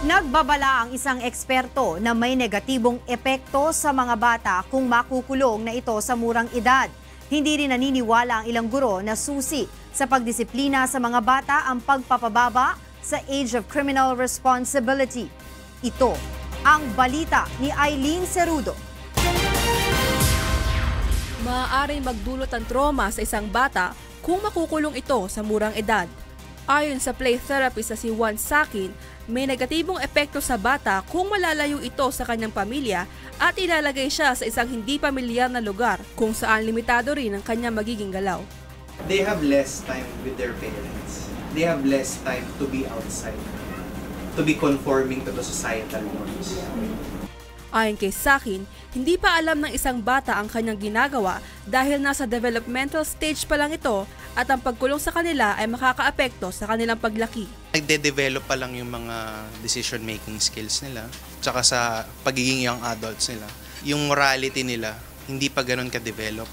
Nagbabala ang isang eksperto na may negatibong epekto sa mga bata kung makukulong na ito sa murang edad. Hindi rin naniniwala ang ilang guro na susi sa pagdisiplina sa mga bata ang pagpapababa sa age of criminal responsibility. Ito ang balita ni Eileen Cerudo. Maaaring magdulot ng trauma sa isang bata kung makukulong ito sa murang edad. Ayon sa play therapist na si Juan Sakin, may negatibong epekto sa bata kung malalayo ito sa kanyang pamilya at ilalagay siya sa isang hindi pamilyar na lugar kung saan limitado rin ang kanyang magiging galaw. they have less time with their parents. They have less time to be outside, to be conforming to the societal norms. Ayon kay Sakin, hindi pa alam ng isang bata ang kanyang ginagawa dahil nasa developmental stage pa lang ito at ang pagkulong sa kanila ay makakaapekto sa kanilang paglaki. nagde-develop pa lang yung mga decision-making skills nila, tsaka sa pagiging young adults nila. Yung morality nila, hindi pa ganun ka-develop.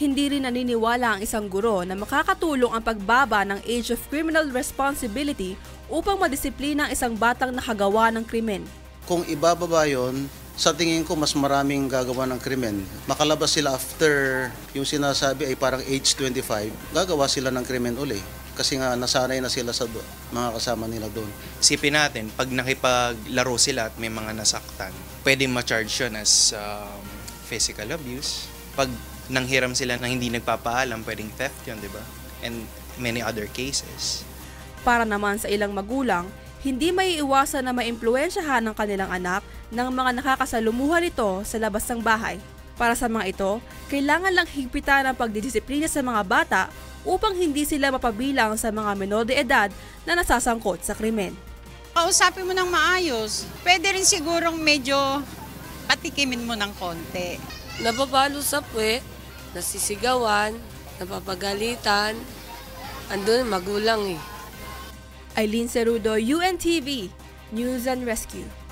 Hindi rin naniniwala ang isang guro na makakatulong ang pagbaba ng age of criminal responsibility upang madisiplina ang isang batang nakagawa ng krimen. Kung ibababa yon, sa tingin ko mas maraming gagawa ng krimen. Makalabas sila after yung sinasabi ay parang age 25, gagawa sila ng krimen uli. Kasi nga nasanay na sila sa do- mga kasama nila doon. Isipin natin, pag nakipaglaro sila at may mga nasaktan, pwedeng ma-charge yun as um, physical abuse. Pag nanghiram sila na hindi nagpapaalam, pwedeng theft yun, di ba? And many other cases. Para naman sa ilang magulang, hindi may iwasan na maimpluwensyahan ng kanilang anak ng mga nakakasalumuhan nito sa labas ng bahay. Para sa mga ito, kailangan lang higpitan ang pagdidisiplina sa mga bata upang hindi sila mapabilang sa mga menor de edad na nasasangkot sa krimen. kausapin mo ng maayos. Pwede rin sigurong medyo patikimin mo ng konti. napapalo sa puwet, nasisigawan, napapagalitan, andun magulang eh. Eileen Cerudo, UNTV, News and Rescue.